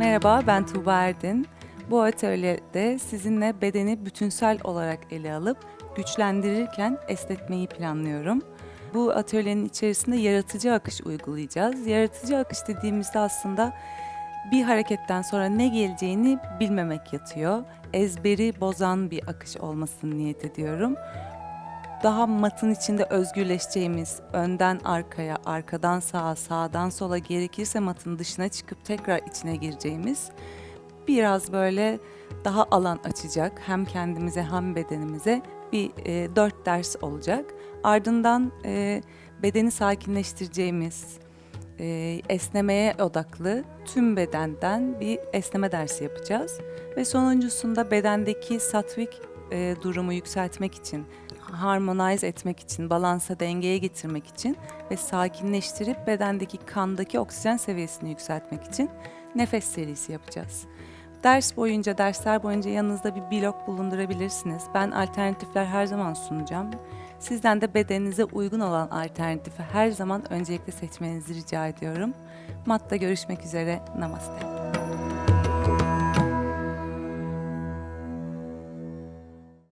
ben Tuğba Erdin. Bu atölyede sizinle bedeni bütünsel olarak ele alıp güçlendirirken esnetmeyi planlıyorum. Bu atölyenin içerisinde yaratıcı akış uygulayacağız. Yaratıcı akış dediğimizde aslında bir hareketten sonra ne geleceğini bilmemek yatıyor. Ezberi bozan bir akış olmasını niyet ediyorum. Daha matın içinde özgürleşeceğimiz, önden arkaya, arkadan sağa, sağdan sola gerekirse matın dışına çıkıp tekrar içine gireceğimiz biraz böyle daha alan açacak hem kendimize hem bedenimize bir e, dört ders olacak. Ardından e, bedeni sakinleştireceğimiz, e, esnemeye odaklı tüm bedenden bir esneme dersi yapacağız. Ve sonuncusunda bedendeki satvik e, durumu yükseltmek için, harmonize etmek için, balansa dengeye getirmek için ve sakinleştirip bedendeki kandaki oksijen seviyesini yükseltmek için nefes serisi yapacağız. Ders boyunca, dersler boyunca yanınızda bir blok bulundurabilirsiniz. Ben alternatifler her zaman sunacağım. Sizden de bedeninize uygun olan alternatifi her zaman öncelikle seçmenizi rica ediyorum. Matta görüşmek üzere. Namaste.